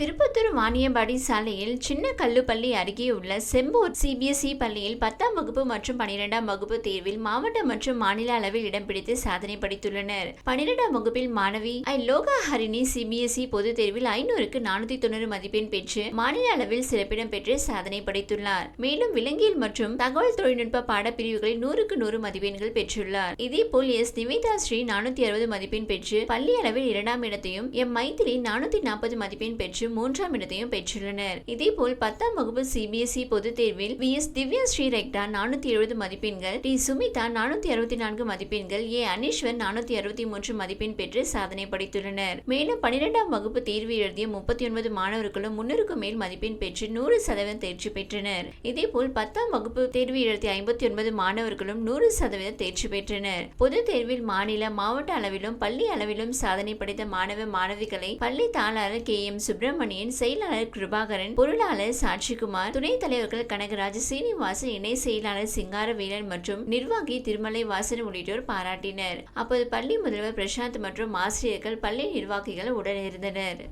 திருப்பத்தூர் வாணியம்பாடி சாலையில் சின்ன கல்லுப்பள்ளி அருகே உள்ள செம்பூர் சிபிஎஸ்இ பள்ளியில் பத்தாம் வகுப்பு மற்றும் பனிரெண்டாம் வகுப்பு தேர்வில் மாவட்ட மற்றும் மாநில அளவில் இடம் பிடித்து சாதனை படைத்துள்ளனர். பனிரெண்டாம் வகுப்பில் மாணவி ஐ. லோகா ஹரிணி சிபிஎஸ்இ பொதுத் தேர்வில் ஐநூறுக்கு நானூத்தி தொண்ணூறு மதிப்பெண் பெற்று மாநில அளவில் சிறப்பிடம் பெற்று சாதனை படைத்துள்ளார். மேலும் விலங்கியல் மற்றும் தகவல் தொழில்நுட்ப பாடப்பிரிவுகளில் நூறுக்கு நூறு மதிப்பெண்கள் பெற்றுள்ளார். இதேபோல் எஸ். நிவேதா ஸ்ரீ நானூத்தி அறுபது மதிப்பெண் பெற்று பள்ளி அளவில் இரண்டாம் இடத்தையும் எம். மைத்திரி நானூத்தி நாற்பது மதிப்பெண் பெற்று மூன்றாம் இடத்தையும் பெற்றுள்ளனர். இதேபோல் பத்தாம் வகுப்பு சிபிஎஸ்இ பொதுத் தேர்வில் வி எஸ் திவ்யா ஸ்ரீ ரெக்டா நானூத்தி எழுபது மதிப்பெண்கள் டி சுமிதா நானூத்தி அறுபத்தி நான்கு மதிப்பெண்கள் ஏ அனீஸ்வர் நானூத்தி அறுபத்தி மூன்று மதிப்பெண் பெற்று சாதனை படைத்துள்ளனர். மேலும் பனிரெண்டாம் வகுப்பு தேர்வு எழுதிய முப்பத்தி ஒன்பது மாணவர்களும் முன்னூறுக்கும் மேல் மதிப்பெண் பெற்று நூறு சதவீதம் தேர்ச்சி பெற்றனர். இதேபோல் பத்தாம் வகுப்பு தேர்வு எழுதிய ஐம்பத்தி ஒன்பது மாணவர்களும் நூறு சதவீதம் தேர்ச்சி பெற்றனர். பொதுத் தேர்வில் மாநில மாவட்ட அளவிலும் பள்ளி அளவிலும் சாதனை படைத்த மாணவ மாணவிகளை பள்ளி தாளாளர் கே எம் சுப்பிரமணியன் செயலாளர் கிருபாகரன் பொருளாளர் சாட்சிகுமார் துணைத் தலைவர்கள் கனகராஜ் சீனிவாசன் இணை செயலாளர் சிங்காரவேலன் மற்றும் நிர்வாகி திருமலை வாசன் உள்ளிட்டோர் பாராட்டினர். அப்போது பள்ளி முதல்வர் பிரசாந்த் மற்றும் ஆசிரியர்கள் பள்ளி நிர்வாகிகள் உடனிருந்தனர்.